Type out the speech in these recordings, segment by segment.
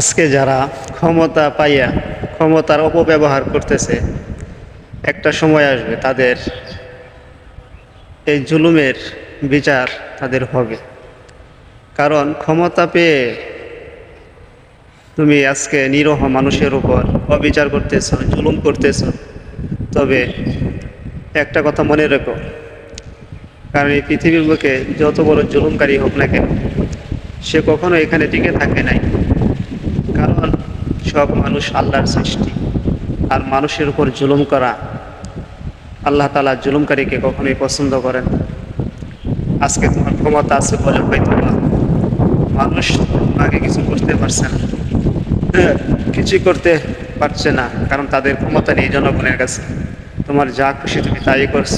আজকে যারা ক্ষমতা পাইয়া ক্ষমতার অপব্যবহার করতেছে, একটা সময় আসবে তাদের এই জুলুমের বিচার তাদের হবে। কারণ ক্ষমতা পেয়ে তুমি আজকে নিরহ মানুষের উপর অবিচার করতেছ, জুলুম করতেছ। তবে একটা কথা মনে রেখো, কারণ এই পৃথিবীর বুকে যত বড় জুলুমকারী হোক না কেন, সে কখনো এখানে টিকে থাকে নাই। সব মানুষ আল্লাহর সৃষ্টি। আর মানুষের উপর জুলুম করা, আল্লাহ তালা জুলুমকারীকে কখনোই পছন্দ করেন না। আজকে তোমার ক্ষমতা আছে বলে হয়তো বা মানুষ আগে কিছু করতে পারছে না। কিছুই করতে পারছে না, কারণ তাদের ক্ষমতা নেই জনগণের কাছে। তোমার যা খুশি তুমি তাই করছ।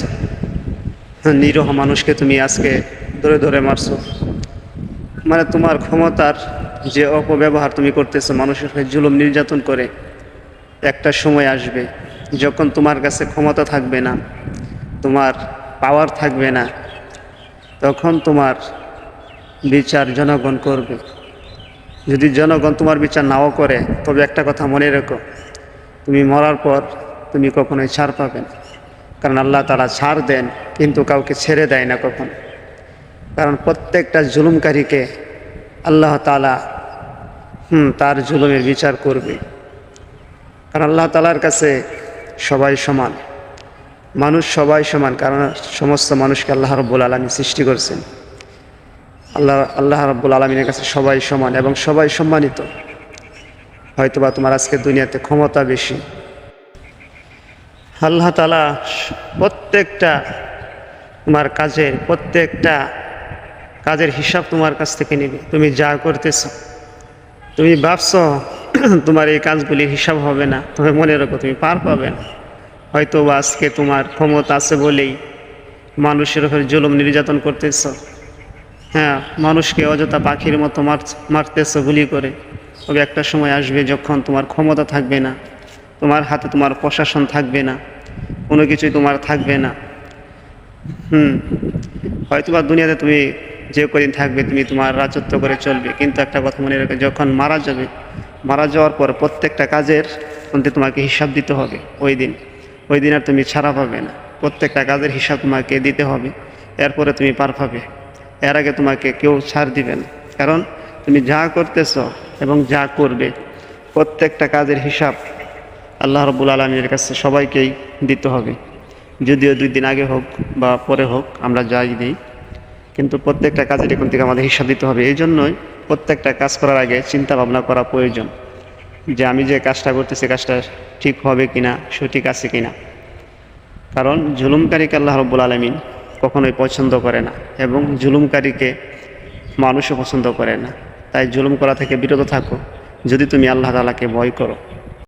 নিরহ মানুষকে তুমি আজকে ধরে ধরে মারছো। মানে তোমার ক্ষমতার যে অপব্যবহার তুমি করতেছো, মানুষের হয়ে জুলুম নির্যাতন করে একটা সময় আসবে যখন তোমার কাছে ক্ষমতা থাকবে না, তোমার পাওয়ার থাকবে না, তখন তোমার বিচার জনগণ করবে। যদি জনগণ তোমার বিচার নাও করে, তবে একটা কথা মনে রেখো, তুমি মরার পর তুমি কখনোই ছাড় পাবে না। কারণ আল্লাহ তারা ছাড় দেন, কিন্তু কাউকে ছেড়ে দেয় না কখনো। কারণ প্রত্যেকটা জুলুমকারীকে আল্লাহ তালা হুম, তার জুলুমের বিচার করবে। কারণ আল্লাহ তালার কাছে সবাই সমান। মানুষ সবাই সমান, কারণ সমস্ত মানুষকে আল্লাহ রব্বুল আলমী সৃষ্টি করছেন। আল্লাহ আল্লাহ রব্বুল আলমিনের কাছে সবাই সমান এবং সবাই সম্মানিত। হয়তোবা তোমার আজকে দুনিয়াতে ক্ষমতা বেশি। আল্লাহ তালা প্রত্যেকটা তোমার কাজের, প্রত্যেকটা কাজের হিসাব তোমার কাছ থেকে নেবে। তুমি যা করতেছ। তুমি ভাবছ, তোমার এই কাজগুলির হিসাব হবে না। তবে মনে রাখো, তুমি পার পাবে না। হয়তো আজকে তোমার ক্ষমতা আছে বলেই মানুষের উপর জুলুম নির্যাতন করতেছ। হ্যাঁ মানুষকে অযথা পাখির মতো মার, মারতেছ গুলি করে। তবে একটা সময় আসবে যখন তোমার ক্ষমতা থাকবে না, তোমার হাতে তোমার প্রশাসন থাকবে না, কোনো কিছুই তোমার থাকবে না। হুম হয়তো বা দুনিয়াতে তুমি যে কদিন থাকবে তুমি তোমার রাজত্ব করে চলবে। কিন্তু একটা কথা মনে রাখবে যখন মারা যাবে, মারা যাওয়ার পর প্রত্যেকটা কাজের কিন্তু তোমাকে হিসাব দিতে হবে ওই দিন। ওই দিন আর তুমি ছাড়া পাবে না। প্রত্যেকটা কাজের হিসাব তোমাকে দিতে হবে। এরপরে তুমি পার পাবে। এর আগে তোমাকে কেউ ছাড় দিবে না। কারণ তুমি যা করতেছ এবং যা করবে, প্রত্যেকটা কাজের হিসাব আল্লাহ রবুল আলমীর কাছে সবাইকেই দিতে হবে। যদিও দুই দিন আগে হোক বা পরে হোক, আমরা যাই দিই। কিন্তু প্রত্যেকটা কাজের এখন থেকে আমাদের হিসাব দিতে হবে? এই জন্যই প্রত্যেকটা কাজ করার আগে চিন্তা ভাবনা করা প্রয়োজন যে আমি যে কাজটা করতেছি কাজটা ঠিক হবে কিনা, সঠিক আছে কিনা। কারণ জুলুমকারীকে আল্লাহ রব্বুল আলমিন কখনোই পছন্দ করে না এবং জুলুমকারীকে মানুষও পছন্দ করে না। তাই জুলুম করা থেকে বিরত থাকো। যদি তুমি আল্লাহ তালাকে ভয় করো